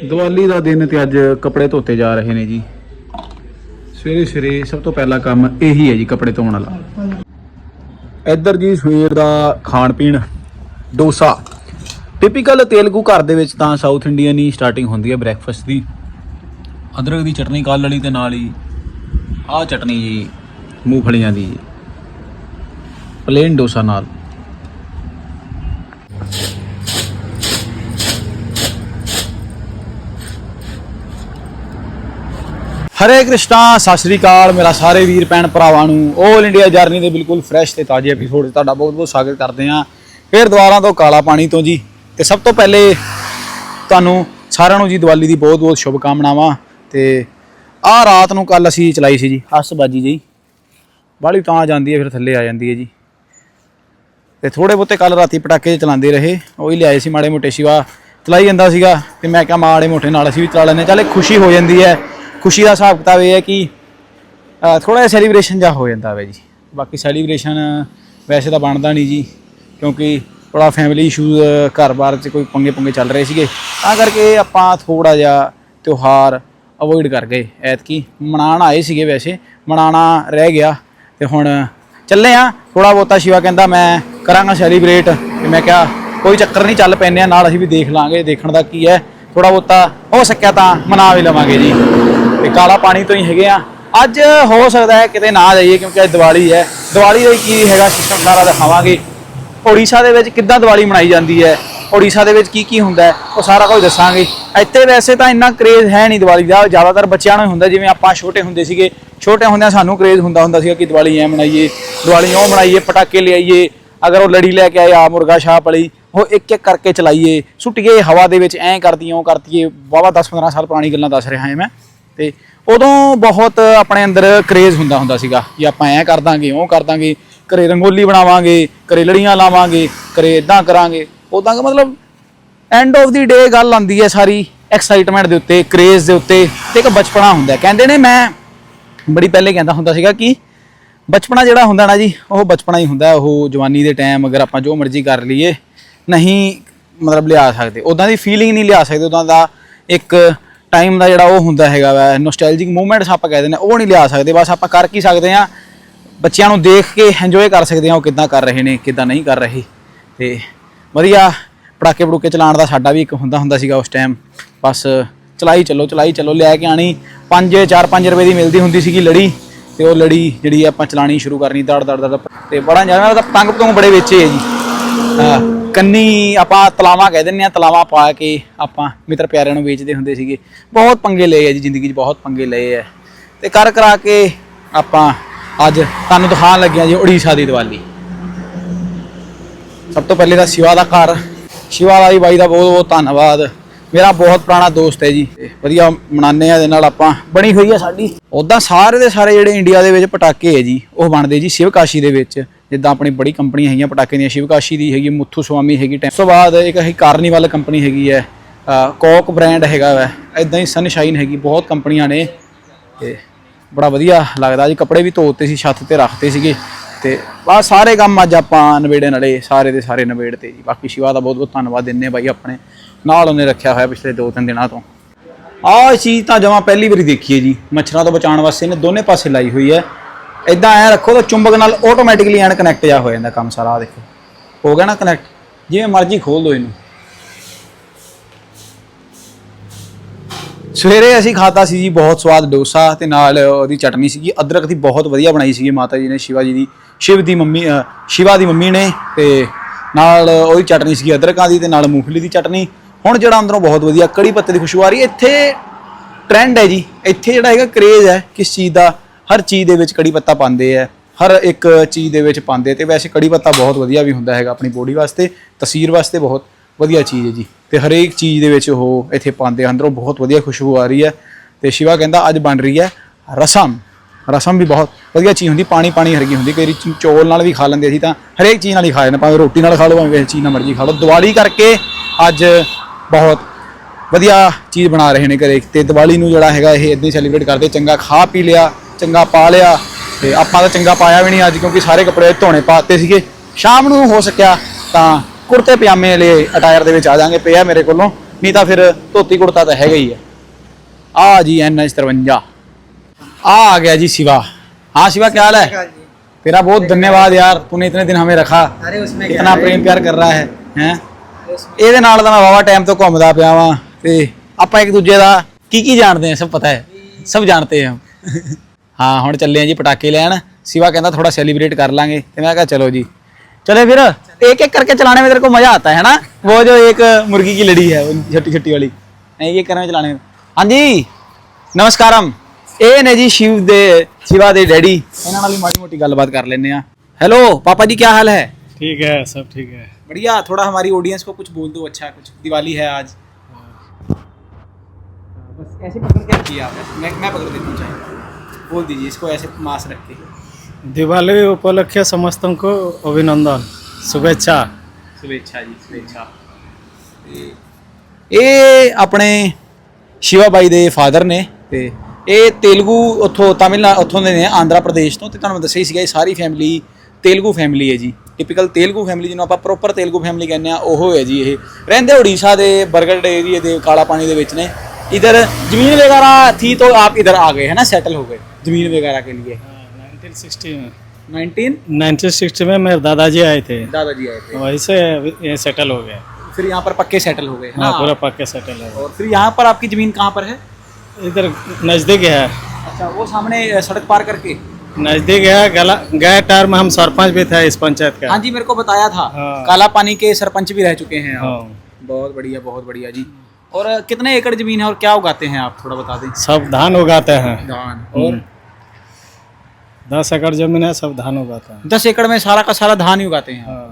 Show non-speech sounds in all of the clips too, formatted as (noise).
ਦੀਵਾਲੀ ਦਾ ਦਿਨ ਤੇ ਅੱਜ ਕੱਪੜੇ ਧੋਤੇ ਜਾ ਰਹੇ ਨੇ ਜੀ। ਸਵੇਰੇ ਸਵੇਰੇ ਸਭ ਤੋਂ ਪਹਿਲਾ ਕੰਮ ਇਹੀ ਹੈ ਜੀ ਕੱਪੜੇ ਧੋਣ ਵਾਲਾ। ਇੱਧਰ ਜੀ ਸਵੇਰ ਦਾ ਖਾਣ ਪੀਣ ਡੋਸਾ। ਟਿਪੀਕਲ ਤੇਲਗੂ ਘਰ ਦੇ ਵਿੱਚ ਤਾਂ ਸਾਊਥ ਇੰਡੀਅਨ ਹੀ ਸਟਾਰਟਿੰਗ ਹੁੰਦੀ ਹੈ ਬ੍ਰੈਕਫਾਸਟ ਦੀ। ਅਦਰਕ ਦੀ ਚਟਨੀ ਕਾਲ ਵਾਲੀ ਤੇ ਨਾਲ ਹੀ ਆਹ ਚਟਨੀ ਜੀ ਮੂੰਗਫਲੀਆਂ ਦੀ। ਜੀ ਪਲੇਨ ਡੋਸਾ ਨਾਲ। ਹਰੇ ਕ੍ਰਿਸ਼ਨਾ, ਸਤਿ ਸ਼੍ਰੀ ਅਕਾਲ, ਮੇਰਾ ਸਾਰੇ ਵੀਰ, ਭੈਣ ਭਰਾਵਾਂ ਨੂੰ। 올 ਇੰਡੀਆ ਜਰਨੀ ਦੇ ਬਿਲਕੁਲ ਫਰੈਸ਼ ਤੇ ਤਾਜ਼ੇ ਐਪੀਸੋਡ 'ਚ ਤੁਹਾਡਾ ਬਹੁਤ ਬਹੁਤ ਸਵਾਗਤ ਕਰਦੇ ਹਾਂ। ਫੇਰ ਦੁਬਾਰਾ ਤੋਂ ਕਾਲਾ ਪਾਣੀ ਤੋਂ ਜੀ। ਤੇ ਸਭ ਤੋਂ ਪਹਿਲੇ ਤੁਹਾਨੂੰ ਸਾਰਿਆਂ ਨੂੰ ਜੀ ਦੀਵਾਲੀ ਦੀ ਬਹੁਤ ਬਹੁਤ ਸ਼ੁਭ ਕਾਮਨਾਵਾਂ ਤੇ ਆਹ ਰਾਤ ਨੂੰ ਕੱਲ ਅਸੀਂ ਚਲਾਈ ਸੀ ਜੀ ਹੱਸਬਾਜੀ ਜੀ ਬਾਹਲੀ ਤਾਂ ਜਾਂਦੀ ਹੈ, ਫਿਰ ਥੱਲੇ ਆ ਜਾਂਦੀ ਹੈ ਜੀ। ਤੇ ਥੋੜੇ ਬਹੁਤੇ ਕੱਲ ਰਾਤੀ ਪਟਾਕੇ ਚਲਾਉਂਦੇ ਰਹੇ। ਉਹ ਹੀ ਲਿਆਏ ਸੀ ਮਾੜੇ ਮੋਟੇ ਸ਼ਿਵਾ। ਚਲਾਈ ਜਾਂਦਾ ਸੀਗਾ ਤੇ ਮੈਂ ਕਿਹਾ ਮਾੜੇ ਮੋਟੇ ਨਾਲ ਅਸੀਂ ਵੀ ਚਲਾ ਲੈਂਦੇ ਹਾਂ। ਚੱਲ ਖੁਸ਼ੀ ਹੋ ਜਾਂਦੀ ਹੈ। ਖੁਸ਼ੀ ਦਾ ਹਿਸਾਬ ਕਿਤਾਬ ਇਹ ਹੈ ਕਿ ਥੋੜਾ ਜਿਹਾ ਸੈਲੀਬ੍ਰੇਸ਼ਨ ਜਾ ਹੋ ਜਾਂਦਾ ਹੈ ਜੀ। ਬਾਕੀ ਸੈਲੀਬ੍ਰੇਸ਼ਨ ਵੈਸੇ ਤਾਂ ਬਣਦਾ ਨਹੀਂ ਜੀ, ਕਿਉਂਕਿ ਥੋੜਾ ਫੈਮਿਲੀ ਇਸ਼ੂਜ਼ ਘਰ-ਬਾਰ 'ਚ ਕੋਈ ਪੰਗੇ ਪੰਗੇ ਚੱਲ ਰਹੇ ਸੀਗੇ। ਤਾਂ ਕਰਕੇ ਆਪਾਂ ਥੋੜਾ ਜਿਹਾ ਤਿਉਹਾਰ ਅਵੋਇਡ ਕਰ ਗਏ ਐਤਕੀ। ਮਨਾਉਣ ਆਏ ਸੀਗੇ ਵੈਸੇ ਮਨਾਣਾ ਰਹਿ ਗਿਆ। ਤੇ ਹੁਣ ਚੱਲੇ ਆ ਥੋੜਾ ਬਹੁਤਾ ਸ਼ਿਵਾ ਕਹਿੰਦਾ ਮੈਂ ਕਰਾਂਗਾ ਸੈਲੀਬ੍ਰੇਟ ਤੇ ਮੈਂ ਕਿਹਾ, ਕੋਈ ਚੱਕਰ ਨਹੀਂ, ਚੱਲ ਪੈਨੇ ਆ, ਨਾਲ ਅਸੀਂ ਵੀ ਦੇਖ ਲਾਂਗੇ, ਦੇਖਣ ਦਾ ਕੀ ਹੈ। ਥੋੜਾ ਬਹੁਤਾ ਹੋ ਸਕਿਆ ਤਾਂ ਮਨਾ ਵੀ ਲਵਾਂਗੇ ਜੀ। ਤੇ ਕਾਲਾ ਪਾਣੀ ਤੋਂ ਹੀ ਹੈਗੇ ਆ। ਅੱਜ ਹੋ ਸਕਦਾ ਹੈ ਕਿਤੇ ਨਾ ਜਾਈਏ ਕਿਉਂਕਿ ਅੱਜ ਦੀਵਾਲੀ ਹੈ। ਦੀਵਾਲੀ ਦਾ ਕੀ ਹੈਗਾ ਸਿਸਟਮ ਸਾਰਾ ਦਿਖਾਵਾਂਗੇ। ਉੜੀਸਾ ਦੇ ਵਿੱਚ ਕਿੱਦਾਂ ਦੀਵਾਲੀ ਮਨਾਈ ਜਾਂਦੀ ਹੈ? ਉੜੀਸਾ ਦੇ ਵਿੱਚ ਕੀ ਕੀ ਹੁੰਦਾ ਹੈ? ਉਹ ਸਾਰਾ ਕੁਝ ਦੱਸਾਂਗੇ। ਇੱਥੇ ਵੈਸੇ ਤਾਂ ਇੰਨਾ ਕਰੇਜ਼ ਹੈ ਨਹੀਂ ਦੀਵਾਲੀ ਦਾ। ਜ਼ਿਆਦਾਤਰ ਬੱਚਿਆਂ ਨੂੰ ਹੀ ਹੁੰਦਾ, ਜਿਵੇਂ ਆਪਾਂ ਛੋਟੇ ਹੁੰਦੇ ਸੀਗੇ। ਛੋਟੇ ਹੁੰਦਿਆਂ ਸਾਨੂੰ ਕਰੇਜ਼ ਹੁੰਦਾ ਹੁੰਦਾ ਸੀਗਾ ਕਿ ਦੀਵਾਲੀ ਐ ਮਨਾਈਏ, ਦੀਵਾਲੀ ਉਹ ਮਨਾਈਏ, ਪਟਾਕੇ ਲਿਆਈਏ, ਅਗਰ ਉਹ ਲੜੀ ਲੈ ਕੇ ਆਏ ਆ, ਮੁਰਗਾ ਛਾਪ ਵਾਲੀ, ਉਹ ਇੱਕ ਇੱਕ ਕਰਕੇ ਚਲਾਈਏ। ਸੁੱਟੀਏ ਹਵਾ ਦੇ ਵਿੱਚ, ਐਂ ਕਰਦੀਆਂ ਉਹ ਕਰਤੀਏ ਵਾਵਾ 10 15 ਸਾਲ ਪੁਰਾਣੀ ਗੱਲਾਂ ਦੱਸ ਰਿਹਾ ਹਾਂ ਮੈਂ। ਤੇ ਉਦੋਂ ਬਹੁਤ ਆਪਣੇ ਅੰਦਰ ਕਰੇਜ਼ ਹੁੰਦਾ ਹੁੰਦਾ ਸੀਗਾ ਕਿ ਆਪਾਂ ਐਂ ਕਰ ਦਾਂਗੇ, ਉਹ ਕਰ ਦਾਂਗੇ, ਘਰੇ ਰੰਗੋਲੀ ਬਣਾਵਾਂਗੇ, ਘਰੇ ਲੜੀਆਂ ਲਾਵਾਂਗੇ, ਘਰੇ ਇਦਾਂ ਕਰਾਂਗੇ। ਉਦਾਂ ਦਾ ਮਤਲਬ ਐਂਡ ਆਫ ਦੀ ਡੇ ਗੱਲ ਆਉਂਦੀ ਹੈ ਸਾਰੀ ਐਕਸਾਈਟਮੈਂਟ ਦੇ ਉੱਤੇ ਕਰੇਜ਼ ਦੇ ਉੱਤੇ ਤੇ ਇੱਕ ਬਚਪਨਾ ਹੁੰਦਾ। ਕਹਿੰਦੇ ਨੇ ਮੈਂ ਬੜੀ ਪਹਿਲੇ ਕਹਿੰਦਾ ਹੁੰਦਾ ਸੀਗਾ ਕਿ ਬਚਪਨਾ ਜਿਹੜਾ ਹੁੰਦਾ ਨਾ ਜੀ, ਉਹ ਬਚਪਨਾ ਹੀ ਹੁੰਦਾ, ਉਹ ਜਵਾਨੀ ਦੇ ਟਾਈਮ ਅਗਰ ਆਪਾਂ ਜੋ ਮਰਜ਼ੀ ਕਰ ਲਈਏ, ਨਹੀਂ ਮਤਲਬ ਲਿਆ ਸਕਦੇ। ਉਦਾਂ ਦੀ ਫੀਲਿੰਗ ਨਹੀਂ ਲਿਆ ਸਕਦੇ ਉਦਾਂ ਦਾ ਇੱਕ ਟਾਈਮ ਦਾ ਜਿਹੜਾ ਉਹ ਹੁੰਦਾ ਹੈਗਾ ਵਾ ਨੋਸਟੈਲਜਿਕ ਮੂਵਮੈਂਟਸ ਆਪਾਂ ਕਹਿੰਦੇ ਨੇ ਉਹ ਨਹੀਂ ਲਿਆ ਸਕਦੇ ਬਸ ਆਪਾਂ ਕਰ ਕੀ ਸਕਦੇ ਆ ਬੱਚਿਆਂ ਨੂੰ ਦੇਖ ਕੇ ਇੰਜੋਏ ਕਰ ਸਕਦੇ ਆ ਉਹ ਕਿੱਦਾਂ ਕਰ ਰਹੇ ਨੇ ਕਿੱਦਾਂ ਨਹੀਂ ਕਰ ਰਹੇ। ਤੇ ਵਧੀਆ ਪੜਾਕੇ ਪੜੂਕੇ ਚਲਾਉਣ ਦਾ ਸਾਡਾ ਵੀ ਇੱਕ ਹੁੰਦਾ ਹੁੰਦਾ ਸੀਗਾ ਉਸ ਟਾਈਮ ਬਸ ਚਲਾਈ ਚੱਲੋ ਚਲਾਈ ਚੱਲੋ ਲੈ ਕੇ ਆਣੀ 5 4 5 ਰੁਪਏ ਦੀ ਮਿਲਦੀ ਹੁੰਦੀ ਸੀਗੀ ਲੜੀ ਤੇ ਉਹ ਲੜੀ ਜਿਹੜੀ ਆਪਾਂ ਚਲਾਣੀ ਸ਼ੁਰੂ ਕਰਨੀ ਦੜ ਦੜ ਦੜ ਤੇ ਬੜਾ ਜ਼ਿਆਦਾ ਤਾਂ ਪਤੰਗ ਪਤੰਗ ਬੜੇ ਵੇਚੇ ਆ ਜੀ। ਹਾਂ, ਕੰਨੀ ਆਪਾਂ ਤਲਾਵਾ ਕਹਿ ਦਿੰਨੇ ਆ ਤਲਾਵਾ ਪਾ ਕੇ ਆਪਾਂ ਮਿੱਤਰ ਪਿਆਰਿਆਂ ਨੂੰ ਵੇਚਦੇ ਹੁੰਦੇ ਸੀਗੇ। ਬਹੁਤ ਪੰਗੇ ਲਏ ਆ ਜੀ, ਜ਼ਿੰਦਗੀ 'ਚ ਬਹੁਤ ਪੰਗੇ ਲਏ ਆ। ਤੇ ਕਰ ਕਰਾ ਕੇ ਆਪਾਂ ਅੱਜ ਤੁਹਾਨੂੰ ਦਿਖਾਉਣ ਲੱਗਿਆ ਜੀ ਉੜੀਸਾ ਦੀ ਦੀਵਾਲੀ। ਸਭ ਤੋਂ ਪਹਿਲੇ ਤਾਂ ਸ਼ਿਵਾ ਦਾ ਘਰ, ਸ਼ਿਵਾ ਵਾਲੀ ਬਾਈ ਦਾ ਬਹੁਤ ਬਹੁਤ ਧੰਨਵਾਦ। ਮੇਰਾ ਬਹੁਤ ਪੁਰਾਣਾ ਦੋਸਤ ਹੈ ਜੀ ਵਧੀਆ ਮਨਾਉਂਦੇ ਆ, ਇਹਦੇ ਨਾਲ ਆਪਾਂ ਬਣੀ ਹੋਈ ਆ ਸਾਡੀ। ਉਦਾਂ ਸਾਰੇ ਦੇ ਸਾਰੇ ਜਿਹੜੇ ਇੰਡੀਆ ਦੇ ਵਿੱਚ ਪਟਾਕੇ ਹੈ ਜੀ, ਉਹ ਬਣਦੇ ਜੀ ਸ਼ਿਵਕਾਸ਼ੀ ਦੇ ਵਿੱਚ। ਜਿੱਦਾਂ ਆਪਣੀ ਬੜੀ ਕੰਪਨੀਆਂ ਹੈਗੀਆਂ, ਪਟਾਕੇ ਦੀਆਂ, ਸ਼ਿਵਕਾਸ਼ੀ ਦੀ ਹੈਗੀ, ਮੁੱਥੂ ਸਵਾਮੀ ਹੈਗੀ ਟੈਂ- ਤੋਂ ਬਾਅਦ ਇੱਕ ਹੈ ਕਾਰਨੀਵਲ ਕੰਪਨੀ ਹੈਗੀ ਹੈ ਕੋਕ ਬ੍ਰਾਂਡ ਹੈਗਾ ਵੈ ਇਦਾਂ ਹੀ ਸਨਸ਼ਾਈਨ ਹੈਗੀ, ਬਹੁਤ ਕੰਪਨੀਆਂ ਨੇ, ਤੇ ਬੜਾ ਵਧੀਆ ਲੱਗਦਾ। ਜੀ ਕੱਪੜੇ ਵੀ ਧੋਤੇ ਸੀ, ਛੱਤ ਤੇ ਰੱਖਤੇ ਸੀਗੇ, ਤੇ ਬਸ ਸਾਰੇ ਕੰਮ ਅੱਜ ਆਪਾਂ ਨਵੇੜੇ ਨਾਲੇ ਸਾਰੇ ਦੇ ਸਾਰੇ ਨਵੇੜ ਤੇ ਜੀ। ਬਾਕੀ ਸ਼ਿਵਾ ਦਾ ਬਹੁਤ ਬਹੁਤ ਧੰਨਵਾਦ ਦਿੰਨੇ ਬਾਈ ਆਪਣੇ, ਨਾਲ ਉਹਨੇ ਰੱਖਿਆ ਹੋਇਆ ਪਿਛਲੇ 2-3 ਦਿਨਾਂ ਤੋਂ। ਆਹ ਚੀਜ਼ ਤਾਂ ਜਮਾ ਪਹਿਲੀ ਵਾਰੀ ਦੇਖੀ ਹੈ ਜੀ। ਮੱਛਰਾਂ ਤੋਂ ਬਚਾਉਣ ਵਾਸਤੇ ਇਹਨੇ ਦੋਨੇ ਪਾਸੇ ਲਾਈ ਹੋਈ ਹੈ। ਇਦਾਂ ਐ ਰੱਖੋ ਤਾਂ ਚੁੰਬਕ ਨਾਲ ਆਟੋਮੈਟਿਕਲੀ ਐਨ ਕਨੈਕਟ ਜਾ ਹੋ ਜਾਂਦਾ ਕੰਮ ਸਾਰਾ, ਆਹ ਦੇਖੋ। ਹੋ ਗਿਆ ਨਾ ਕਨੈਕਟ ਜਿਵੇਂ ਮਰਜ਼ੀ ਖੋਲ ਦਿਓ ਇਹਨੂੰ। ਸਵੇਰੇ ਅਸੀਂ ਖਾਤਾ ਸੀ ਜੀ ਬਹੁਤ ਸਵਾਦ ਡੋਸਾ ਤੇ ਨਾਲ ਉਹਦੀ ਚਟਨੀ ਸੀਗੀ, ਅਦਰਕ ਦੀ ਬਹੁਤ ਵਧੀਆ ਬਣਾਈ ਸੀਗੀ ਮਾਤਾ ਜੀ ਨੇ, ਸ਼ਿਵਾ ਜੀ ਦੀ, ਸ਼ਿਵ ਦੀ ਮੰਮੀ ਸ਼ਿਵਾ ਦੀ ਮੰਮੀ ਨੇ ਤੇ ਨਾਲ ਉਹਦੀ ਚਟਨੀ ਸੀਗੀ ਅਦਰਕਾਂ ਦੀ ਤੇ ਨਾਲ ਮੂੰਗਫਲੀ ਦੀ ਚਟਨੀ। ਹੁਣ ਜਿਹੜਾ ਅੰਦਰੋਂ ਬਹੁਤ ਵਧੀਆ ਕੜੀ ਪੱਤੇ ਦੀ ਖੁਸ਼ਬੂ ਆ ਰਹੀ ਇੱਥੇ ਟ੍ਰੈਂਡ ਹੈ ਜੀ, ਇੱਥੇ ਜਿਹੜਾ ਹੈਗਾ ਕਰੇਜ਼ ਹੈ, ਕਿਸ ਚੀਜ਼ ਦਾ ਹਰ ਚੀਜ਼ ਦੇ ਵਿੱਚ ਕੜੀ ਪੱਤਾ ਪਾਉਂਦੇ ਆ ਹਰ ਇੱਕ ਚੀਜ਼ ਦੇ ਵਿੱਚ ਪਾਉਂਦੇ ਤੇ ਵੈਸੇ ਕੜੀ ਪੱਤਾ ਬਹੁਤ ਵਧੀਆ ਵੀ ਹੁੰਦਾ ਹੈਗਾ ਆਪਣੀ ਬੋਡੀ ਵਾਸਤੇ ਤਸਵੀਰ ਵਾਸਤੇ ਬਹੁਤ ਵਧੀਆ ਚੀਜ਼ ਹੈ ਜੀ। ਤੇ ਹਰੇਕ ਚੀਜ਼ ਦੇ ਵਿੱਚ ਉਹ ਇੱਥੇ ਪਾਉਂਦੇ ਆ, ਅੰਦਰੋਂ ਬਹੁਤ ਵਧੀਆ ਖੁਸ਼ਬੂ ਆ ਰਹੀ ਹੈ ਤੇ ਸ਼ਿਵਾ ਕਹਿੰਦਾ ਅੱਜ ਬਣ ਰਹੀ ਹੈ ਰਸਮ। ਰਸਮ ਵੀ ਬਹੁਤ ਵਧੀਆ ਚੀਜ਼ ਹੁੰਦੀ ਪਾਣੀ ਪਾਣੀ ਹਰਗੀ ਹੁੰਦੀ ਕਈ ਵਾਰੀ ਚੌਲ ਨਾਲ ਵੀ ਖਾ ਲੈਂਦੇ ਅਸੀਂ ਤਾਂ ਹਰੇਕ ਚੀਜ਼ ਨਾਲ ਹੀ ਖਾ ਜਾਂਦੇ ਭਾਵੇਂ ਰੋਟੀ ਨਾਲ ਖਾ ਲਓ ਭਾਵੇਂ ਕਿਸੇ ਚੀਜ਼ ਨਾਲ ਮਰਜ਼ੀ ਖਾ ਲਓ। ਦੀਵਾਲੀ ਕਰਕੇ ਅੱਜ ਬਹੁਤ ਵਧੀਆ ਚੀਜ਼ ਬਣਾ ਰਹੇ ਨੇ ਘਰੇ। ਤੇ ਦੀਵਾਲੀ ਨੂੰ ਜਿਹੜਾ ਹੈਗਾ ਇਹ ਇਦਾਂ ਹੀ ਸੈਲੀਬ੍ਰੇਟ ਕਰਦੇ ਚੰਗਾ ਖਾ ਪੀ ਲਿਆ ਚੰਗਾ ਪਾ ਲਿਆ ਤੇ ਆਪਾਂ ਤਾਂ ਚੰਗਾ ਪਾਇਆ ਵੀ ਨਹੀਂ ਅੱਜ ਕਿਉਂਕਿ ਸਾਰੇ ਕੱਪੜੇ ਧੋਣੇ ਪਾਤੇ ਸੀਗੇ ਸ਼ਾਮ ਨੂੰ ਹੋ ਸਕਿਆ ਤਾਂ ਕੁੜਤੇ ਪਜਾਮੇ ਵਾਲੇ ਅਟਾਇਰ ਦੇ ਵਿੱਚ ਆ ਜਾਾਂਗੇ ਪਿਆ ਮੇਰੇ ਕੋਲੋਂ ਨਹੀਂ ਤਾਂ ਫਿਰ ਧੋਤੀ ਕੁੜਤਾ ਤਾਂ ਹੈਗਾ ਹੀ ਹੈ ਆ ਜੀ ਐਨ 53 आ आ गया जी शिवा हाँ शिवा क्या हाल है तेरा बहुत धन्यवाद यार तूने इतने दिन हमें रखा अरे उसमें इतना प्रेम प्यार कर रहा है हैं ਇਹਦੇ ਨਾਲ ਤਾਂ ਮੈਂ ਵਾਵਾ ਟਾਈਮ ਤੋਂ ਘੁੰਮਦਾ ਪਿਆ ਵਾਂ ਤੇ ਆਪਾਂ ਇੱਕ ਦੂਜੇ ਦਾ ਕੀ ਕੀ ਜਾਣਦੇ ਆ ਸਭ ਪਤਾ ਹੈ ਸਭ ਜਾਣਦੇ ਆ ਹਾਂ ਹੁਣ ਚੱਲੇ ਆ ਜੀ ਪਟਾਕੇ ਲੈਣ ਸਿਵਾ ਕਹਿੰਦਾ ਥੋੜਾ ਸੈਲੀਬ੍ਰੇਟ ਕਰ ਲਾਂਗੇ ਤੇ ਮੈਂ ਕਿਹਾ ਚਲੋ ਜੀ चले फिर एक एक करके चलाने में तेरे को मजा आता है ना वो जो एक मुर्गी की लड़ी है छोटी छोटी वाली एक एक करने में चलाने में हाँ जी ਨਮਸਕਾਰਮ ਇਹ ਨੇ ਜੀ ਸ਼ਿਵ ਦੇ ਸ਼ਿਵਾ ਦੇ ਡੈਡੀ ਇਹਨਾਂ ਨਾਲ ਵੀ ਮਾੜੀ ਮੋਟੀ ਗੱਲਬਾਤ ਕਰ ਲੈਂਦੇ ਆ ਹੈਲੋ ਪਾਪਾ जी क्या हाल है ठीक है सब ठीक है बढ़िया थोड़ा हमारी ऑडियंस को कुछ बोल दो अच्छा कुछ दिवाली है आज बस ऐसे पकड़ के रखिए आप मैं मैं पकड़ देता हूँ चाहे बोल दीजिए इसको ऐसे मास रख के दिवाली उपलक्ष्य समस्तों को अभिनंदन शुभेच्छा शुभेच्छा जी शुभेच्छਾ ਇਹ ਆਪਣੇ ਸ਼ਿਵਾ ਬਾਈ ਦੇ ਫਾਦਰ ਨੇ ਤੇ ਇਹ ਤੇਲਗੂ ਉੱਥੋਂ ਤਾਮਿਲਨਾਡੂ ਉੱਥੋਂ ਦੇ ਨੇ ਆਂਧਰਾ ਪ੍ਰਦੇਸ਼ ਤੋਂ ਤੇ ਤੁਹਾਨੂੰ ਮੈਂ ਦੱਸਿਆ ਹੀ ਸੀਗਾ ਇਹ ਸਾਰੀ ਫੈਮਿਲੀ ਤੇਲਗੂ ਫੈਮਿਲੀ ਹੈ ਜੀ ਟਿਪੀਕਲ ਤੇਲਗੂ ਫੈਮਿਲੀ ਜਿਹਨੂੰ ਆਪਾਂ ਪ੍ਰੋਪਰ ਤੇਲਗੂ ਫੈਮਿਲੀ ਕਹਿੰਦੇ ਆ ਉਹ ਹੈ ਜੀ ਇਹ ਰਹਿੰਦੇ ਉੜੀਸਾ ਦੇ ਬਰਗੜ ਏਰੀਏ ਦੇ ਕਾਲਾ ਪਾਣੀ ਦੇ ਵਿੱਚ ਨੇ इधर जमीन वगैरह थी तो आप इधर आ गए है ना सेटल हो गए ज़मीन वगैरह के लिए? 1960 में। 19 1960 में मेरे दादाजी आए थे। दादाजी आए थे। वहीं से ये सेटल हो गए फिर यहाँ पर पक्के सेटल हो गए है हाँ पूरा पक्के सेटल हो गए। और फिर यहाँ पर आपकी ज़मीन कहाँ पर है? इधर नज़दीक है। अच्छा वो सामने सड़क पार करके? नज़दीक है गला गए टाइम में हम सरपंच भी थे इस पंचायत का। हाँ जी मेरे को बताया था। हाँ। काला पानी के सरपंच भी रह चुके हैं हाँ। बहुत बढ़िया बहुत बढ़िया जी। और कितने एकड़ ज़मीन है और क्या उगाते हैं आप थोड़ा बता दें? सब धान उगाते हैं। धान। हम्म। और दस एकड़ जमीन है सब धान उगाते हैं दस एकड़ में सारा का सारा धान ही उगाते हैं हाँ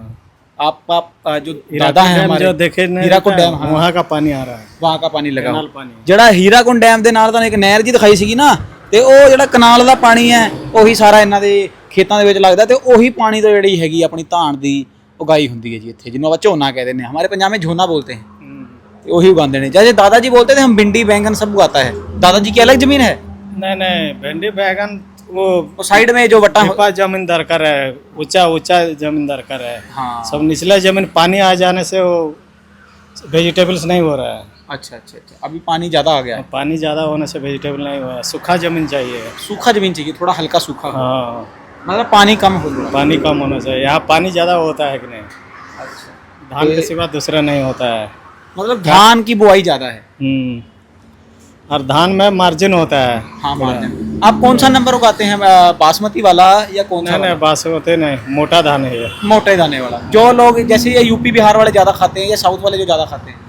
आप आप अ, जो हीराकुंड दादा हैं डैम हमारे जो देखे नहीं हीराकुंड रहता है, डैम, हाँ। वहाँ का पानी आ रहा है वहाँ का पानी लगा कैनाल हुआ। पानी ਜਿਹੜਾ ਹੀਰਾਕੁੰਡ ਡੈਮ ਦੇ ਨਾਲ ਤੁਹਾਨੂੰ ਇੱਕ ਨਹਿਰ ਜੀ ਦਿਖਾਈ ਸੀਗੀ ਨਾ ਤੇ ਉਹ ਜਿਹੜਾ ਕਨਾਲ ਦਾ ਪਾਣੀ ਹੈ ਉਹੀ ਸਾਰਾ ਇਹਨਾਂ ਦੇ ਖੇਤਾਂ ਦੇ ਵਿੱਚ ਲੱਗਦਾ ਤੇ ਉਹੀ ਪਾਣੀ ਤੋਂ ਜਿਹੜੀ ਹੈਗੀ ਆਪਣੀ ਧਾਨ ਦੀ ਉਗਾਈ ਹੁੰਦੀ ਹੈ ਜੀ ਇੱਥੇ ਜਿਹਨੂੰ ਆਪਾਂ ਝੋਨਾ ਕਹਿ ਦਿੰਦੇ ਹਾਂ ਹਮਾਰੇ पंजाब में झोना बोलते हैं हम्म। ਤੇ ਉਹੀ ਉਗਾਉਂਦੇ ਨੇ जैसे दादाजी बोलते थे हम भिंडी बैंगन सब उगाता है दादाजी की अलग जमीन है नहीं नहीं भिंडी बैगन वो साइड में जो वट्टा टिपा ज़मीन दरकार है ऊँचा ऊँचा ज़मीन दरकार है। हाँ। सब निचला ज़मीन पानी आ जाने से वो वेजिटेबल्स नहीं हो रहा है। अच्छा अच्छा अच्छा। अभी पानी ज़्यादा आ गया है? पानी ज़्यादा होने से वेजिटेबल नहीं हो रहा है। सूखा ज़मीन चाहिए। सूखा ज़मीन चाहिए थोड़ा हल्का सूखा हो। हाँ। मतलब पानी कम हो पानी कम होना चाहिए। यहाँ पानी ज़्यादा होता है कि नहीं? अच्छा। धान के सिवा दूसरा नहीं होता है। मतलब धान की बुआई ज़्यादा है। हम्म। और धान में मार्जिन होता है हाँ मार्जिन आप कौन सा नंबर उगाते हैं अ, बासमती वाला या कौन सा नहीं नहीं बास होते नहीं मोटा धान है ये मोटे दाने वाला जो लोग जैसे ये यूपी बिहार वाले ज्यादा खाते हैं या साउथ वाले जो ज्यादा खाते हैं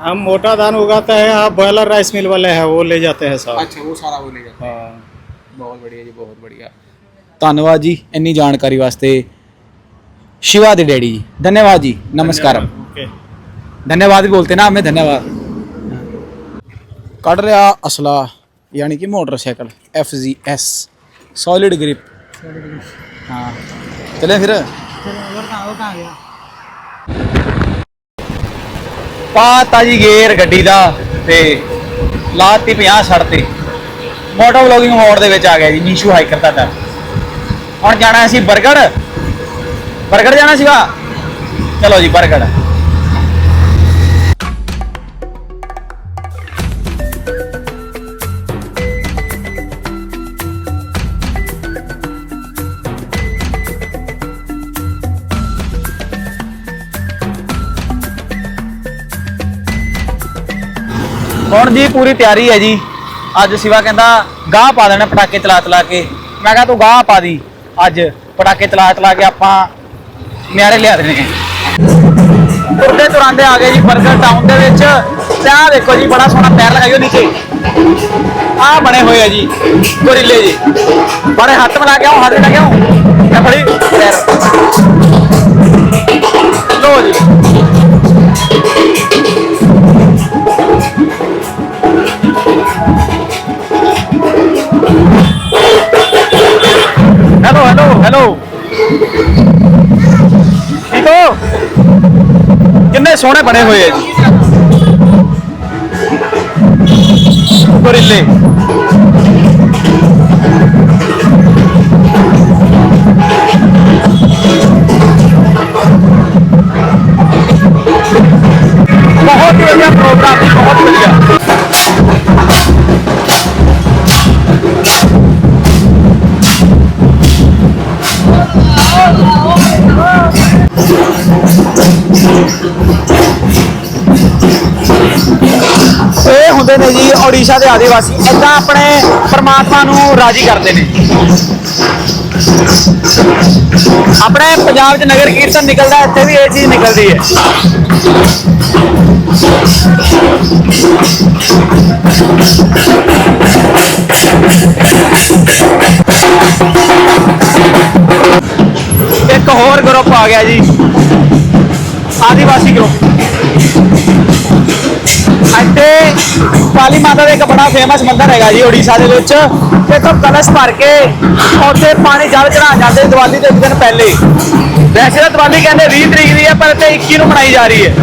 हम मोटा धान उगाते हैं आप बॉयलर राइस मिल वाले हैं वो ले जाते हैं सब अच्छा वो सारा वो ले जाते हाँ हैं बहुत बढ़िया जी बहुत बढ़िया ਧੰਨਵਾਦ ਜੀ ਇੰਨੀ ਜਾਣਕਾਰੀ ਵਾਸਤੇ शिवा ਦੇ ਡੈਡੀ ਜੀ ਧੰਨਵਾਦ ਜੀ ਨਮਸਕਾਰਮ ओके ਧੰਨਵਾਦ ਵੀ ਬੋਲਤੇ ਨਾ ਹਮੇ ਧੰਨਵਾਦ ਕੱਢ ਰਿਹਾ ਅਸਲਾ ਯਾਨੀ ਕਿ ਮੋਟਰਸਾਈਕਲ FZS ਸੋਲਿਡ ਗ੍ਰਿਪ ਹਾਂ। ਚਲੇ ਫਿਰ? ਪਾਤਾ ਜੀ ਗੇਅਰ ਗੱਡੀ ਦਾ ਤੇ ਲਾਤੀ 50 ਸੜ ਤੇ। ਮੋਟੋ ਵਲੋਗਿੰਗ ਮੋਡ ਦੇ ਵਿੱਚ ਆ ਗਿਆ ਜੀ ਨੀਸ਼ੂ ਹਾਈਕਰ ਤੁਹਾਡਾ। ਹੁਣ ਜਾਣਾ ਅਸੀਂ ਬਰਗੜ। ਬਰਗੜ ਜਾਣਾ ਸੀਗਾ? ਚਲੋ ਜੀ ਬਰਗੜ। ਹੁਣ ਜੀ ਪੂਰੀ ਤਿਆਰੀ ਹੈ ਜੀ। ਅੱਜ ਸਿਵਾ ਕਹਿੰਦਾ ਗਾਹ ਪਾ ਦੇਣਾ ਪਟਾਕੇ ਚਲਾ ਚਲਾ ਕੇ। ਮੈਂ ਕਿਹਾ ਤੂੰ ਗਾਹ ਪਾ ਦੀ। ਅੱਜ ਪਟਾਕੇ ਚਲਾ ਚਲਾ ਕੇ ਆਪਾਂ ਨਿਆਰੇ ਲਿਆ ਦੇਣੇ ਤੁਰਦੇ ਤੁਰਾਂਦੇ ਆ ਗਏ ਜੀ ਬਰਗਰ ਟਾਊਨ ਦੇ ਵਿੱਚ। ਤੇ ਆਹ ਦੇਖੋ ਜੀ, ਬੜਾ ਸੋਹਣਾ ਪੈਰ ਲਗਾਇਓ ਨੀਚੇ। ਆਹ ਬਣੇ ਹੋਏ ਆ ਜੀ, ਗੋਰੀਲੇ ਜੀ। ਬੜੇ ਹੱਥ ਮਿਲਾ ਕੇ ਆਓ, ਹੱਥ ਮਿਲਾ ਕੇ ਆਓ। ਇਹ ਫੜੀ ਪੈਰ। ਲੋ ਜੀ। ਸੋਹਣੇ ਬਣੇ ਹੋਏ ਆ ਜੀ। ਗੋਰੀਲੇ ਬਹੁਤ ਵਧੀਆ ਪ੍ਰੋਗਰਾਮ ਸੀ ਬਹੁਤ ਵਧੀਆ। ਇਹ ਹੁੰਦੇ ਨੇ ਜੀ ਓਡੀਸ਼ਾ ਦੇ ਆਦੀਵਾਸੀ ਇਦਾਂ ਆਪਣੇ ਪਰਮਾਤਮਾ ਨੂੰ ਰਾਜੀ ਕਰਦੇ ਨੇ। ਆਪਣੇ ਪੰਜਾਬ 'ਚ ਨਗਰ ਕੀਰਤਨ ਨਿਕਲਦਾ, ਇੱਥੇ ਵੀ ਇਹ ਚੀਜ਼ ਨਿਕਲਦੀ ਹੈ। ਇੱਕ ਹੋਰ ਗਰੁੱਪ ਆ ਗਿਆ ਜੀ, ਆਦੀਵਾਸੀ ਗਰੁੱਪ ਇੱਥੇ ਕਾਲੀ ਮਾਤਾ ਦਾ ਇੱਕ ਬੜਾ ਫੇਮਸ ਮੰਦਿਰ ਹੈਗਾ ਜੀ ਓਡੀਸ਼ਾ ਦੇ ਵਿੱਚ। ਇੱਥੋਂ ਕਲਸ਼ ਭਰ ਕੇ ਉੱਥੇ ਪਾਣੀ ਜਲ ਚੜਾ ਜਾਂਦੇ ਦੀਵਾਲੀ ਦੇ ਇੱਕ ਦਿਨ ਪਹਿਲੇ ਵੈਸੇ ਤਾਂ ਦੀਵਾਲੀ ਕਹਿੰਦੇ 20 ਤਰੀਕ ਦੀ ਹੈ, ਪਰ ਇੱਥੇ 21 ਨੂੰ ਮਨਾਈ ਜਾ ਰਹੀ ਹੈ।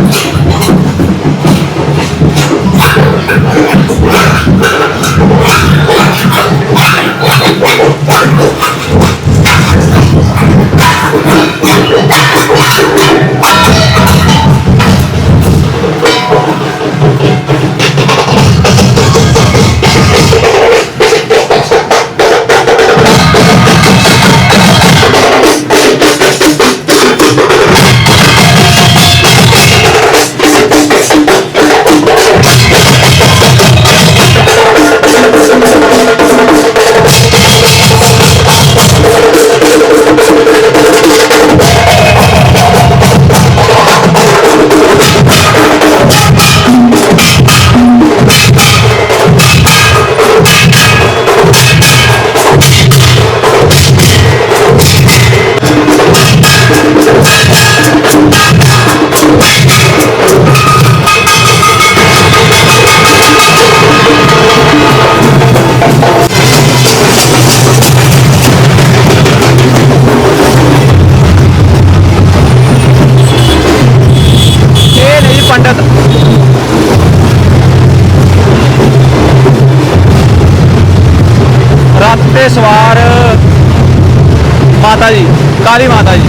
ਕਾਲੀ ਮਾਤਾ ਜੀ।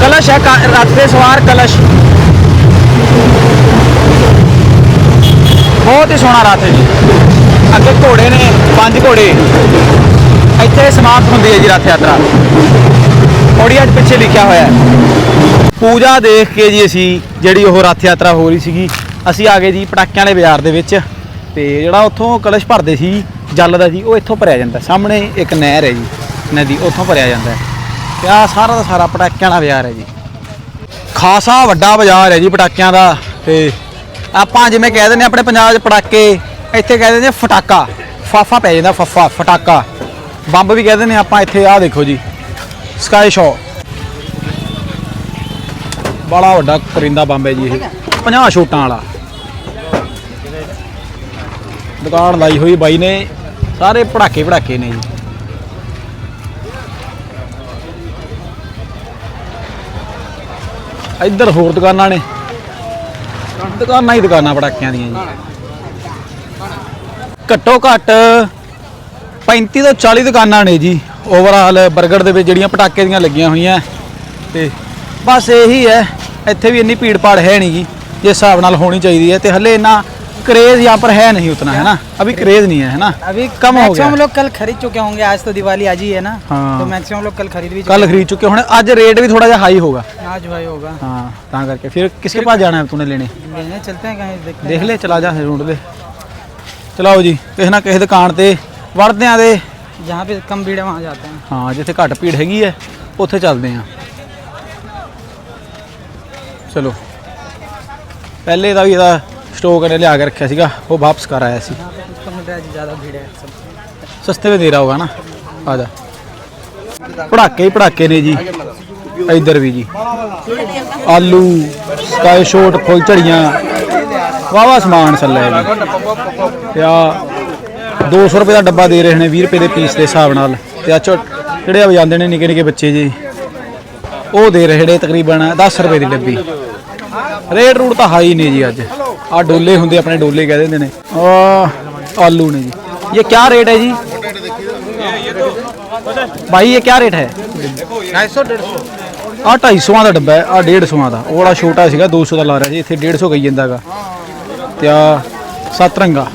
ਕਲਸ਼ ਹੈ, ਕਾ- ਰੱਥ ਤੇ ਸਵਾਰ ਕਲਸ਼। ਬਹੁਤ ਹੀ ਸੋਹਣਾ ਰੱਥ ਹੈ ਜੀ। ਅੱਗੇ ਘੋੜੇ ਨੇ, ਪੰਜ ਘੋੜੇ। ਇੱਥੇ ਸਮਾਪਤ ਹੁੰਦੀ ਹੈ ਜੀ ਰੱਥ ਯਾਤਰਾ। ਔੜੀਆ 'ਚ ਪਿੱਛੇ ਲਿਖਿਆ ਹੋਇਆ ਹੈ। ਪੂਜਾ ਦੇਖ ਕੇ ਜੀ ਅਸੀਂ ਜਿਹੜੀ ਉਹ ਰੱਥ ਯਾਤਰਾ ਹੋ ਰਹੀ ਸੀਗੀ, ਅਸੀਂ ਆ ਗਏ ਜੀ ਪਟਾਕਿਆਂ ਵਾਲੇ ਬਾਜ਼ਾਰ ਦੇ ਵਿੱਚ। ਤੇ ਜਿਹੜਾ ਉੱਥੋਂ ਕਲਸ਼ ਭਰਦੇ ਸੀ, ਜਲ ਦਾ ਸੀ ਉਹ ਇੱਥੋਂ ਭਰਿਆ ਜਾਂਦਾ। ਸਾਹਮਣੇ ਇੱਕ ਨਹਿਰ ਹੈ ਜੀ, ਨਦੀ, ਉੱਥੋਂ ਭਰਿਆ ਜਾਂਦਾ ਹੈ। ਤੇ ਆ ਸਾਰਾ ਦਾ ਸਾਰਾ ਪਟਾਕਿਆਂ ਦਾ ਬਾਜ਼ਾਰ ਹੈ ਜੀ। ਖਾਸਾ ਵੱਡਾ ਬਾਜ਼ਾਰ ਹੈ ਜੀ ਪਟਾਕਿਆਂ ਦਾ ਤੇ ਆਪਾਂ ਜਿਵੇਂ ਕਹਿ ਦਿੰਦੇ ਹਾਂ ਆਪਣੇ ਪੰਜਾਬ 'ਚ ਪਟਾਕੇ, ਇੱਥੇ ਕਹਿ ਦਿੰਦੇ ਫਟਾਕਾ। ਫਾਫਾ ਪੈ ਜਾਂਦਾ ਫੱਫਾ, ਫਟਾਕਾ। ਬੰਬ ਵੀ ਕਹਿ ਦਿੰਦੇ ਹਾਂ ਆਪਾਂ ਇੱਥੇ, ਆਹ ਦੇਖੋ ਜੀ। ਸਕਾਈ ਸ਼ੋ ਬੜਾ ਵੱਡਾ ਕਰਿੰਦਾ ਬੰਬ ਹੈ ਜੀ ਇਹ। 50 ਛੋਟਾਂ ਵਾਲਾ। ਦੁਕਾਨ ਲਾਈ ਹੋਈ ਬਾਈ ਨੇ। ਸਾਰੇ ਪੜਾਕੇ ਪੜਾਕੇ ਨੇ ਜੀ। ਇੱਧਰ ਹੋਰ ਦੁਕਾਨਾਂ ਨੇ। ਦੁਕਾਨਾਂ ਹੀ ਦੁਕਾਨਾਂ ਪਟਾਕਿਆਂ ਦੀਆਂ ਜੀ। ਘੱਟੋ ਘੱਟ 35 ਤੋਂ 40 ਦੁਕਾਨਾਂ ਨੇ ਜੀ। ਓਵਰਆਲ ਬਰਗੜ ਦੇ ਵਿੱਚ ਜਿਹੜੀਆਂ ਪਟਾਕੇ ਦੀਆਂ ਲੱਗੀਆਂ ਹੋਈਆਂ। ਤੇ ਬਸ ਇਹੀ ਹੈ, ਇੱਥੇ ਵੀ ਇੰਨੀ ਭੀੜ ਭਾੜ ਹੈ ਨਹੀਂ ਜੀ। ਜਿਸ ਹਿਸਾਬ ਨਾਲ ਹੋਣੀ ਚਾਹੀਦੀ ਹੈ। ਤੇ ਹੱਲੇ ਇੰਨਾ क्रेज यहाँ पर है नहीं उतना है ना अभी क्रेज नहीं है है ना अभी कम हो गया मैक्सिमम लोग कल खरीद चुके होंगे आज तो दिवाली आज ही है ना हाँ। तो मैक्सिमम लोग कल खरीद भी कल खरीद चुके होने आज रेट भी थोड़ा सा हाई होगा चुके आज भाई होगा हाँ ता करके फिर किसके पास जाना है तूने लेने लेने चलते हैं कहीं देखते ਦੇਖ ਲੈ ਚਲਾ ਜਾ ਢੂੰਡ ਲੈ ਚਲਾਓ ਜੀ ਕਿਸੇ ਨਾ ਕਿਸੇ ਦੁਕਾਨ ਤੇ ਵੜਦਿਆਂ ਦੇ हैं जहाँ पे कम भीड़ है वहाँ जाते हैं ਹਾਂ ਜਿੱਥੇ ਘੱਟ ਭੀੜ ਹੈਗੀ ਹੈ ਉੱਥੇ ਚੱਲਦੇ ਆ ਚਲੋ ਪਹਿਲੇ ਦਾ ਵੀ ਇਹਦਾ ਸਟੋਕ ਨੇ ਲਿਆ ਕੇ ਰੱਖਿਆ ਸੀਗਾ ਉਹ ਵਾਪਸ ਕਰ ਆਇਆ ਸੀ यहाँ पे कुछ कम मिल रहा है ज़्यादा भीड़ है सब ਸਸਤੇ ਵਿੱਚ ਦੇ ਰਹਾ ਹੋਗਾ ਨਾ ਆ ਜਾ ਪੜਾਕੇ ਹੀ ਪੜਾਕੇ ਨੇ ਜੀ ਇੱਧਰ ਵੀ ਜੀ ਆਲੂ ਸਕਾਈ ਸ਼ੋਟ ਫੁੱਲ ਝੜੀਆਂ ਵਾਵਾ ਸਮਾਨ ਚੱਲਿਆ ਜੀ ਤੇ ਆ 200 ਰੁਪਏ ਦਾ ਡੱਬਾ ਦੇ ਰਹੇ ਨੇ 20 ਰੁਪਏ ਦੇ ਪੀਸ ਦੇ ਹਿਸਾਬ ਨਾਲ ਤੇ ਆ ਝੋ- ਜਿਹੜੇ ਆ ਵਜਾਉਂਦੇ ਨੇ ਨਿੱਕੇ ਨਿੱਕੇ ਬੱਚੇ ਜੀ ਉਹ ਦੇ ਰਹੇ ਨੇ ਤਕਰੀਬਨ 10 ਰੁਪਏ ਦੀ ਡੱਬੀ ਰੇਟ ਰੂਟ ਤਾਂ ਹਾਈ ਨੇ ਜੀ ਅੱਜ ਆ ਡੋਲੇ ਹੁੰਦੇ ਆਪਣੇ ਡੋਲੇ ਕਹਿ ਦਿੰਦੇ ਨੇ ਆ ਆਲੂ ਨੇ ਜੀ ਇਹ ਕੀ ਰੇਟ ਹੈ ਜੀ भाई ये क्या रेट है ढाई सौ डेढ़ सौ ਆ 250 ਦਾ ਡੱਬਾ ਹੈ ਆ 150 ਦਾ ਉਹ ਵਾਲਾ ਛੋਟਾ ਸੀਗਾ 200 ਦਾ ਲਾ ਰਿਹਾ ਜੀ ਇੱਥੇ 150 ਕਹੀ ਜਾਂਦਾਗਾ ਤੇ ਆ ਸੱਤ ਰੰਗਾ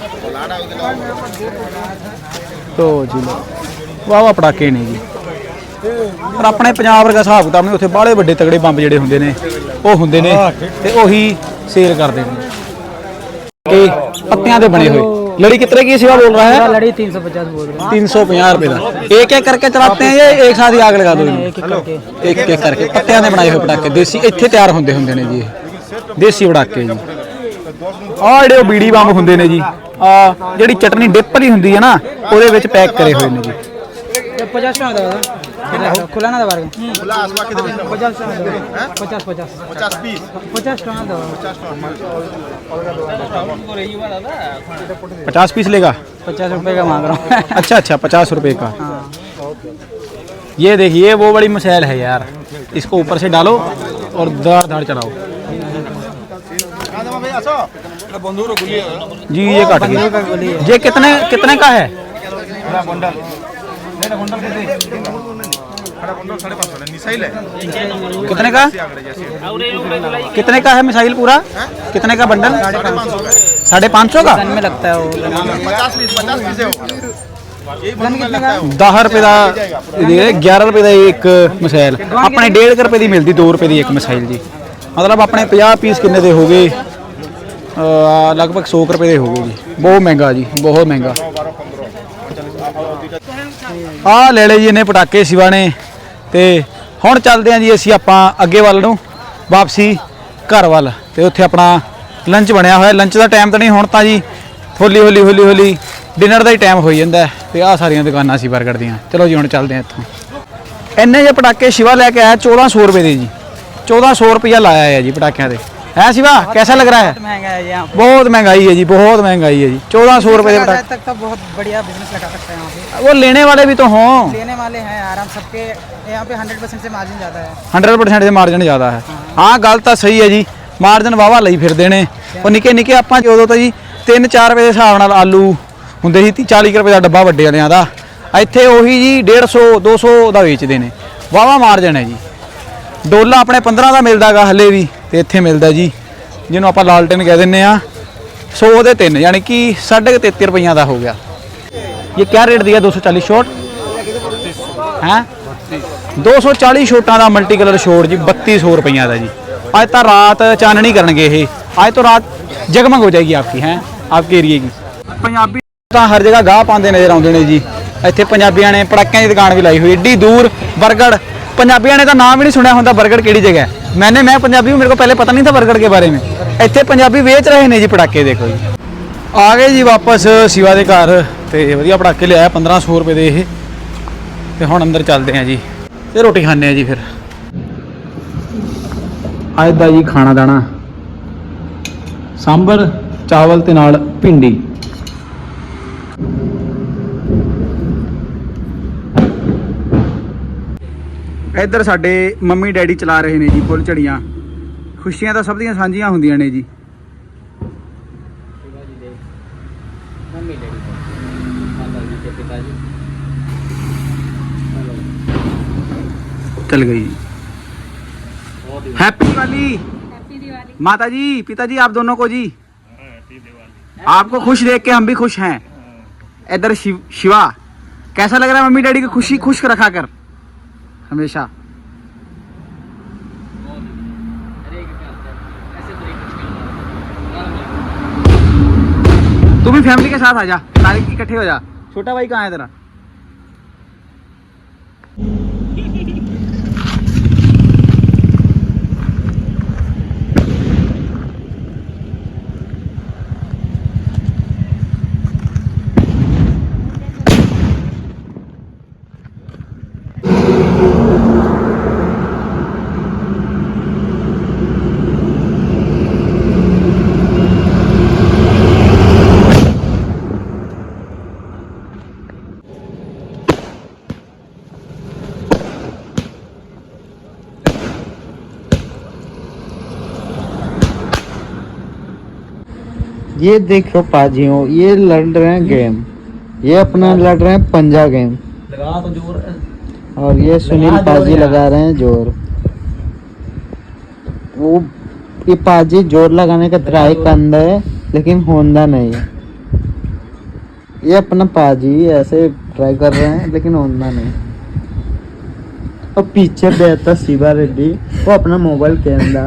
ਤੋ ਜੀ ਵਾਹ ਵਾਹ ਪਟਾਕੇ ਨੇ ਜੀ ਪਰ ਆਪਣੇ ਪੰਜਾਬ ਵਰਗਾ ਹਿਸਾਬ ਕਿਤਾਬ ਨਹੀਂ ਉੱਥੇ ਬਾਹਲੇ ਵੱਡੇ ਤਗੜੇ ਬੰਬ ਜਿਹੜੇ ਹੁੰਦੇ ਨੇ ਉਹ ਹੁੰਦੇ ਨੇ ਤੇ ਉਹੀ ਸੇਲ ਕਰਦੇ ਨੇ ਇਹ ਪੱਤਿਆਂ ਦੇ ਬਣੇ ਹੋਏ ਲੜੀ कितने की सेवा बोल रहा है लड़ी तीन सौ पचास बोल रहे तीन सौ रुपए का एक एक करके चलाते हैं या एक साथ ही आग लगा दो हैं एक एक करके ਇੱਕ ਇੱਕ ਕਰਕੇ ਪੱਤਿਆਂ ਦੇ ਬਣਾਏ ਹੋਏ ਪਟਾਕੇ ਦੇਸੀ ਇੱਥੇ ਤਿਆਰ ਹੁੰਦੇ ਹੁੰਦੇ ਨੇ ਜੀ ਇਹ ਦੇਸੀ ਪਟਾਕੇ ਜੀ ਆਹ ਜਿਹੜੇ ਉਹ ਬੀੜੀ ਬੰਬ ਹੁੰਦੇ ਨੇ ਜੀ ਆ ਜਿਹੜੀ ਚਟਨੀ ਡਿਪ ਵਾਲੀ ਹੁੰਦੀ ਹੈ ਨਾ ਉਹਦੇ ਵਿੱਚ ਪੈਕ ਕਰੇ ਹੋਏ ਨੇ ਜੀ ये पचास टका दो खुला ना दबा पचास टका दो पचास पचास। पचास पीस। पचास टका दो 50 पीस लेगा? पचास रुपए का मांग रहा हूँ। अच्छा अच्छा पचास रुपए का। हाँ। ये देखिए वो बड़ी मिसाइल है यार। इसको ऊपर से डालो और दार धार चलाओ जी ये कट गई ये कितने कितने का है? कितने का कितने का है मिसाइल पूरा कितने का बंडल साढ़े पाँच सौ का गन में लगता है वो गन कितने का है? 10 ਰੁਪਏ ਦਾ ਇਹ 11 ਰੁਪਏ ਦਾ ਇੱਕ ਮਿਸਾਈਲ ਆਪਣੇ 1.5 ਰੁਪਏ ਦੀ ਮਿਲਦੀ 2 ਰੁਪਏ ਦੀ ਇੱਕ ਮਿਸਾਈਲ ਜੀ ਮਤਲਬ ਆਪਣੇ 50 ਪੀਸ ਕਿੰਨੇ ਦੇ ਹੋ ਗਏ ਅਹ ਲਗਭਗ 100 ਕੁ ਰੁਪਏ ਦੇ ਹੋ ਗਏ ਜੀ ਬਹੁਤ ਮਹਿੰਗਾ ਜੀ ਬਹੁਤ ਮਹਿੰਗਾ ਆਹ ਲੈ ਲਏ ਜੀ ਇਹਨੇ ਪਟਾਕੇ ਸਿਵਾ ਨੇ ਤੇ ਹੁਣ ਚੱਲਦੇ ਆਂ ਜੀ ਅਸੀਂ ਆਪਾਂ ਅੱਗੇ ਵੱਲ ਨੂੰ, ਵਾਪਸੀ ਘਰ ਵੱਲ ਤੇ ਉੱਥੇ ਆਪਣਾ ਲੰਚ ਬਣਿਆ ਹੋਇਆ। ਲੰਚ ਦਾ ਟਾਈਮ ਤਾਂ ਨਹੀਂ, ਹੁਣ ਤਾਂ ਜੀ ਹੌਲੀ ਹੌਲੀ ਹੌਲੀ ਹੌਲੀ ਡਿਨਰ ਦਾ ਹੀ ਟਾਈਮ ਹੋਈ ਜਾਂਦਾ ਹੈ ਤੇ ਆਹ ਸਾਰੀਆਂ ਦੁਕਾਨਾਂ ਸੀ 버ਗਰ ਦੀਆਂ। ਚਲੋ ਜੀ ਹੁਣ ਚੱਲਦੇ ਆਂ ਇੱਥੋਂ। ਇੰਨੇ ਜੇ ਪਟਾਕੇ ਸ਼ਿਵਾ ਲੈ ਕੇ ਆਇਆ 1400 ਰੁਪਏ ਦੇ ਜੀ। 1400 ਰੁਪਇਆ ਲਾਇਆ ਹੈ ਜੀ ਪਟਾਕਿਆਂ ਦੇ। ਹੈ शिवा कैसा लग रहा है बहुत महंगा है यहाँ बहुत महंगाई है जी बहुत महंगाई है जी 1400 रुपए के पे पटाखे तक तो बहुत बढ़िया बिजनेस लगा सकते हैं यहाँ पे वो लेने वाले भी तो हों लेने वाले हैं आराम सबके यहाँ पे हंड्रेड परसेंट से मार्जिन ज़्यादा है 100% ਦੇ ਮਾਰਜਨ ਜ਼ਿਆਦਾ ਹੈ ਹਾਂ ਗੱਲ ਤਾਂ ਸਹੀ ਹੈ ਜੀ ਮਾਰਜਨ ਵਾਵਾ ਲਈ ਫਿਰਦੇ ਨੇ ਉਹ ਨਿੱਕੇ ਨਿੱਕੇ ਆਪਾਂ ਉਦੋਂ ਤਾਂ ਜੀ 3-4 ਰੁਪਏ ਦੇ ਹਿਸਾਬ ਨਾਲ ਆਲੂ ਹੁੰਦੇ ਸੀ 40 ਕੁ ਰੁਪਏ ਦਾ ਡੱਬਾ ਵੱਡੇ ਵਾਲਿਆਂ ਦਾ ਇੱਥੇ ਉਹੀ ਜੀ 150 200 ਦਾ ਵੇਚਦੇ ਨੇ ਵਾਵਾ ਮਾਰਜਨ ਹੈ ਜੀ ਡੋਲਾ ਆਪਣੇ 15 ਦਾ ਮਿਲਦਾਗਾ ਹੱਲੇ ਵੀ ਤੇ ਇੱਥੇ ਮਿਲਦਾ ਜੀ, ਜਿਹਨੂੰ ਆਪਾਂ ਲਾਲਟਨ ਕਹਿ ਦਿੰਨੇ ਆ 100 ਦੇ 3 ਯਾਨੀ ਕਿ 33 ਰੁਪਈਆਂ ਦਾ ਹੋ ਗਿਆ। ਇਹ ਕਿਆ ਰੇਟ ਦੀ ਹੈ 240 ਸ਼ੋਟ ਹੈ? 240 ਸ਼ੋਟਾਂ ਦਾ ਮਲਟੀ ਕਲਰ ਸ਼ੋਟ ਜੀ 3200 ਰੁਪਈਆਂ ਦਾ ਜੀ। ਅੱਜ ਤਾਂ ਰਾਤ ਚਾਨਣੀ ਕਰਨਗੇ ਇਹ। ਅੱਜ ਤੋਂ ਰਾਤ ਜਗਮਗ ਹੋ ਜਾਏਗੀ ਆਪਕੀ, ਹੈ? ਆਪਕੇ ਏਰੀਏ ਦੀ। ਪੰਜਾਬੀ ਤਾਂ ਹਰ ਜਗ੍ਹਾ ਗਾਹ ਪਾਉਂਦੇ ਨਜ਼ਰ ਆਉਂਦੇ ਨੇ ਜੀ। ਇੱਥੇ ਪੰਜਾਬੀਆਂ ਨੇ ਪੜਾਕਿਆਂ ਦੀ ਦੁਕਾਨ ਵੀ ਲਾਈ ਹੋਈ ਏਡੀ ਦੂਰ, ਬਰਗੜ ਪੰਜਾਬੀਆਂ ने तो नाम भी नहीं सुना होता बरगड़ केड़ी जगह है मैंने मैं पंजाबी हूँ मेरे को पहले पता नहीं था बरगड़ के बारे में ਇੱਥੇ ਪੰਜਾਬੀ ਵੇਚ ਰਹੇ ਨੇ ਜੀ ਪਟਾਕੇ, ਦੇਖੋ ਜੀ। ਆ ਗਏ ਜੀ ਵਾਪਸ ਸ਼ਿਵਾ ਦੇ ਘਰ, ਤੇ ਵਧੀਆ ਪਟਾਕੇ ਲਿਆਇਆ 1500 ਰੁਪਏ ਦੇ ਇਹ। ਤੇ ਹੁਣ ਅੰਦਰ ਚੱਲਦੇ ਆ ਜੀ। ਤੇ ਰੋਟੀ ਖਾਣੇ ਆ ਜੀ ਫਿਰ। ਅੱਜ ਜੀ ਖਾਣਾ ਦਾਣਾ ਸਾਂਬਰ, ਚਾਵਲ ਤੇ ਨਾਲ ਭਿੰਡੀ। ਇੱਧਰ ਸਾਡੇ ਮੰਮੀ ਡੈਡੀ ਚਲਾ ਰਹੇ ਨੇ ਜੀ ਫੁੱਲ ਝੜੀਆਂ ਖੁਸ਼ੀਆਂ ਤਾਂ ਸਭ ਦੀਆਂ ਸਾਂਝੀਆਂ ਹੁੰਦੀਆਂ ਨੇ ਜੀ चल गई हैप्पी दिवाली माता जी पिताजी आप दोनों को जी आपको खुश देख के हम भी खुश हैं इधर शिव, शिवा कैसा लग रहा है मम्मी डैडी की खुशी खुश रखा कर हमेशा तू भी फैमिली के साथ आ जा सारे इकट्ठे हो जा छोटा भाई कहाँ है तेरा ये देखो पाजियो ये लड़ रहे हैं गेम ये अपना लड़ रहे हैं पंजा गेम लगा तो जोर और ये सुनील पाजी लगा रहे हैं जोर वो ये पाजी जोर लगाने का ट्राई करता है लेकिन होंदा नहीं ये अपना पाजी ऐसे ट्राई कर रहे हैं लेकिन होंदा नहीं और पीछे बैठा शिवा रेड्डी वो अपना मोबाइल कैमरा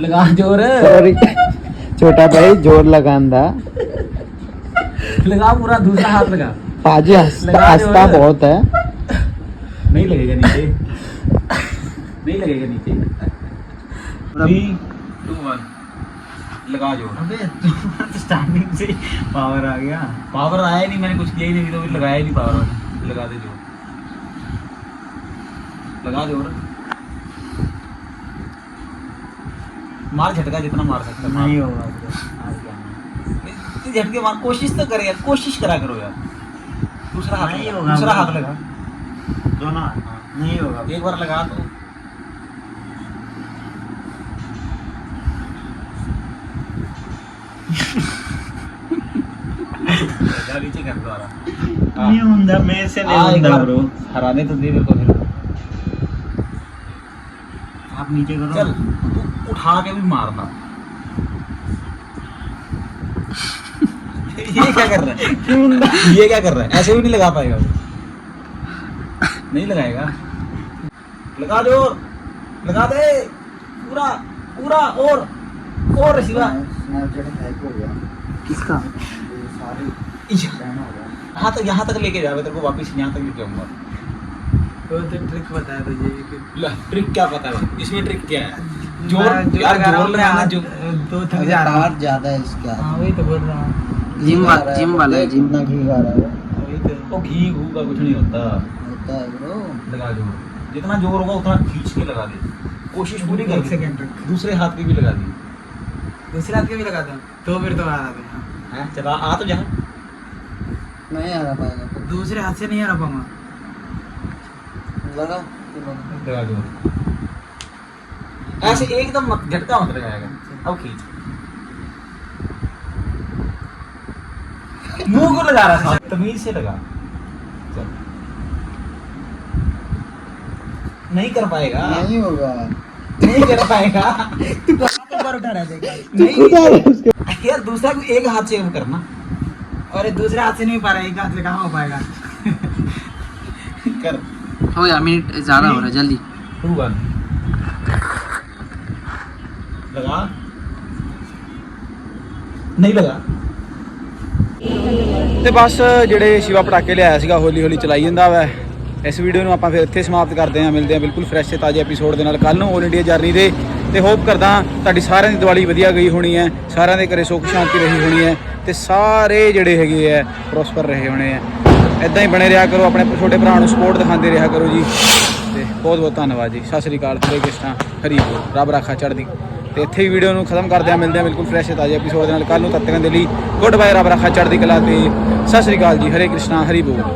लगा जोर सॉरी छोटा भाई ज़ोर लगा लगा पूरा दूसरा हाथ लगा। पाजी हंसता बहुत है। नहीं लगेगा नीचे। नहीं लगेगा नीचे। थ्री लगा ज़ोर। अबे तो स्टार्टिंग से पावर आ गया। पावर आया नहीं मैंने कुछ किया ही नहीं तो लगाया नहीं पावर लगा दे ज़ोर। लगा ज़ोर। मार झटका जितना मार सकता। नहीं होगा इतने झटके मार कोशिश तो करे यार कोशिश करा करो यार। दूसरा हाथ नहीं होगा दूसरा हाथ लगा। दोनों हाथ। नहीं होगा। एक बार लगा तो। (laughs) नीचे कर द्वारा। नहीं मैं से नहीं हाँ, ब्रो। हराने तो दे मेरे को फिर आप नीचे करो। चल तू उठा के भी मारना। (laughs) ये क्या कर रहा है? ये क्या कर रहा है? ऐसे भी नहीं लगा पाएगा नहीं लगाएगा? लगा दो। लगा दे। पूरा पूरा और और शिवा। किसका? यहाँ तक यहाँ तक लेके जाओ तेरे को वापस यहाँ तक लेके आऊँगा तो ट्रिक बताया तो ये कि ट्रिक क्या पता है इसमें ट्रिक क्या है? ज़ोर जो यार ज़ोर लगाना जो हाथ- थक जा रहा हूँ। ज़्यादा है इसका हाँ वही तो बोल रहा हूँ। जिम वाला जिम वाला है जिम ना घी खा रहा है वही तो। वो घी घू का कुछ नहीं होता। होता है ब्रो। लगा ज़ोर जितना ज़ोर होगा उतना खींच के लगा दे। कोशिश पूरी कर सेकंड दूसरे हाथ की भी लगा दी। दूसरे हाथ के भी लगा दो तो फिर तो आ रहा था हैं? चला आ तो जा। नहीं आ रहा पाएगा। दूसरे हाथ से नहीं आ रहा पाऊँगा। लगा लगा ज़ोर ऐसे एकदम झटका मत लगाएगा अब खींच। मुँह को लगा रहा था? तमीज से लगा। चल। नहीं कर पाएगा। नहीं होगा। नहीं कर पाएगा। तू ऊपर उठा रहा नहीं। यार दूसरा को एक हाथ से करना और दूसरे हाथ से नहीं पा रहा एक हाथ से कहाँ हो पाएगा? (laughs) कर। हो यार मिनट ज्यादा हो रहा है जल्दी टू वन लगा ਨਹੀਂ ਲਗਾ ਤੇ ਬਸ ਜਿਹੜੇ ਸ਼ਿਵਾ ਪਟਾਕੇ ਲਿਆਇਆ ਸੀਗਾ ਹੌਲੀ ਹੌਲੀ ਚਲਾਈ ਜਾਂਦਾ ਵਾ ਇਸ ਵੀਡੀਓ ਨੂੰ ਆਪਾਂ ਫਿਰ ਇੱਥੇ ਸਮਾਪਤ ਕਰਦੇ ਹਾਂ ਮਿਲਦੇ ਹਾਂ ਬਿਲਕੁਲ ਫਰੈਸ਼ ਤੇ ਤਾਜ਼ੇ ਐਪੀਸੋਡ ਦੇ ਨਾਲ ਕੱਲ ਨੂੰ 올 ਇੰਡੀਆ ਜਰਨੀ ਦੇ ਤੇ ਹੋਪ ਕਰਦਾ ਤੁਹਾਡੀ ਸਾਰਿਆਂ ਦੀ ਦੀਵਾਲੀ ਵਧੀਆ ਗਈ ਹੋਣੀ ਹੈ ਸਾਰਿਆਂ ਦੇ ਘਰੇ ਸੁੱਖ ਸ਼ਾਂਤੀ ਰਹੀ ਹੋਣੀ ਹੈ ਤੇ ਸਾਰੇ ਜਿਹੜੇ ਹੈਗੇ ਆ ਪ੍ਰੋਸਪਰ ਰਹੇ ਹੋਣੇ ਆ ਇਦਾਂ ਹੀ ਬਣੇ ਰਿਹਾ ਕਰੋ, ਆਪਣੇ ਛੋਟੇ ਭਰਾ ਨੂੰ ਸਪੋਰਟ ਦਿਖਾਉਂਦੇ ਰਿਹਾ ਕਰੋ ਜੀ। ਤੇ ਬਹੁਤ ਬਹੁਤ ਧੰਨਵਾਦ ਜੀ। ਸਤਿ ਸ੍ਰੀ ਅਕਾਲ ਹਰੇ ਕ੍ਰਿਸ਼ਨਾ ਹਰੀ ਬੋਲ, ਰੱਬ ਰਾਖਾ ਚੜ੍ਹਦੀ। ਤੇ ਇੱਥੇ ਹੀ ਵੀਡੀਓ ਨੂੰ ਖਤਮ ਕਰਦੇ ਆ ਮਿਲਦੇ ਆ ਬਿਲਕੁਲ ਫਰੈਸ਼ ਤੇ ਤਾਜ਼ੇ ਐਪੀਸੋਡ ਦੇ ਨਾਲ। ਕੱਲ ਨੂੰ ਤਦ ਤੱਕ ਦੇ ਲਈ ਗੁੱਡ ਬਾਏ ਰੱਬ ਰਾਖਾ ਚੜ੍ਹਦੀ ਕਲਾ ਤੇ। ਸਤਿ ਸ੍ਰੀ ਅਕਾਲ ਜੀ, ਹਰੇ ਕ੍ਰਿਸ਼ਨਾ ਹਰੀ ਬੋਲ।